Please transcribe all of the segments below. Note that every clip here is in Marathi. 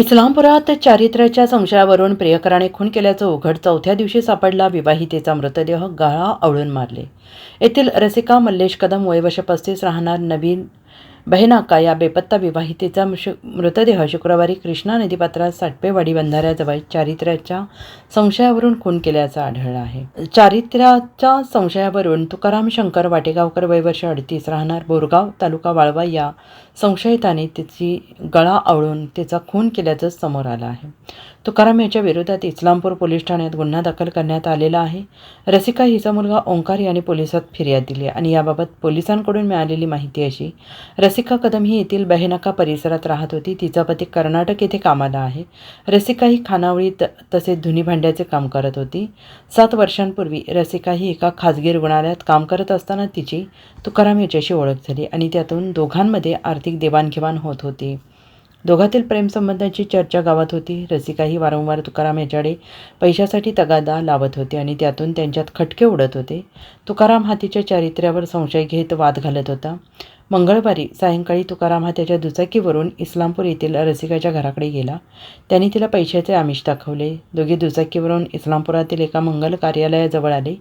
इस्लामपुरात चारित्र्याच्या संशयावरून प्रियकराने खून केल्याचं उघड चौथ्या दिवशी सापडला विवाहितेचा मृतदेह गळा आवळून मारले. येथील रसिका मल्लेश कदम वयवर्ष पस्तीस राहणार नवीन बहिनाका या बेपत्ता विवाहितेचा मृतदेह शुक्रवारी कृष्णा नदीपात्रात साटपेवाडी बंधाऱ्याजवळ चारित्र्याच्या संशयावरून खून केल्याचं आढळलं आहे. चारित्र्याच्या संशयावरून तुकाराम शंकर वाटेगावकर वयवर्ष अडतीस राहणार बोरगाव तालुका वाळवा या संशयिताने तिची गळा आवळून तिचा खून केल्याचं समोर आलं आहे. तुकाराम याच्या विरोधात इस्लामपूर पोलीस ठाण्यात गुन्हा दाखल करण्यात आलेला आहे. रसिका हिचा मुलगा ओंकार याने पोलिसात फिर्याद दिली आणि याबाबत पोलिसांकडून मिळालेली माहिती अशी रसिका कदम ही येथील बहिनाका परिसरात राहत होती. तिचा पती कर्नाटक येथे कामाला आहे. रसिका ही खानावळी त तसेच धुनी भांड्याचे काम करत होती. सात वर्षांपूर्वी रसिका ही एका खाजगी रुग्णालयात काम करत असताना तिची तुकाराम याच्याशी ओळख झाली आणि त्यातून दोघांमध्ये आर्थिक देवाणघेवाण होत होती. दोघातील प्रेमसंबंधाची चर्चा गावात होती. रसिका ही वारंवार तुकाराम याच्याकडे पैशासाठी तगादा लावत होते आणि त्यातून त्यांच्यात खटके उडत होते. तुकाराम हा तिच्या चारित्र्यावर संशय घेत वाद घालत होता. मंगळवारी सायंकाळी तुकाराम हा त्याच्या दुचाकीवरून इस्लामपूर येथील रसिकाच्या घराकडे गेला. त्यांनी तिला पैशाचे आमिष दाखवले. दोघे दुचाकीवरून इस्लामपुरातील एका मंगल कार्यालयाजवळ आले.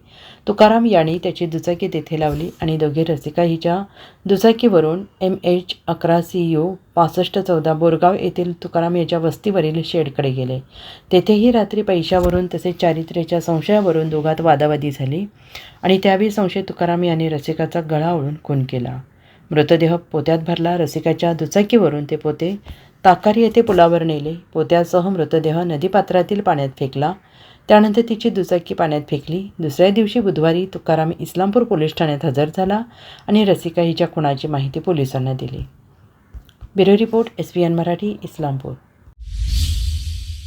तुकाराम यांनी त्याची दुचाकी तेथे लावली आणि दोघे रसिका हिच्या दुचाकीवरून एम एच अकरा सी यू पासष्ट चौदा बोरगाव येथील तुकाराम याच्या वस्तीवरील शेडकडे गेले. तेथेही रात्री पैशावरून तसेच चारित्र्याच्या संशयावरून दोघात वादावादी झाली आणि त्यावेळी संशय तुकाराम यांनी रसिकाचा गळा ओढून खून केला. मृतदेह पोत्यात भरला रसिकाच्या दुचाकीवरून ते पोते ताकारी येथे पुलावर नेले. पोत्यासह मृतदेह नदीपात्रातील पाण्यात फेकला. त्यानंतर तिची दुचाकी पाण्यात फेकली. दुसऱ्या दिवशी बुधवारी तुकाराम इस्लामपूर पोलीस ठाण्यात हजर झाला आणि रसिका हिच्या खुणाची माहिती पोलिसांना दिली. Bureau report S P N Marathi Islampur.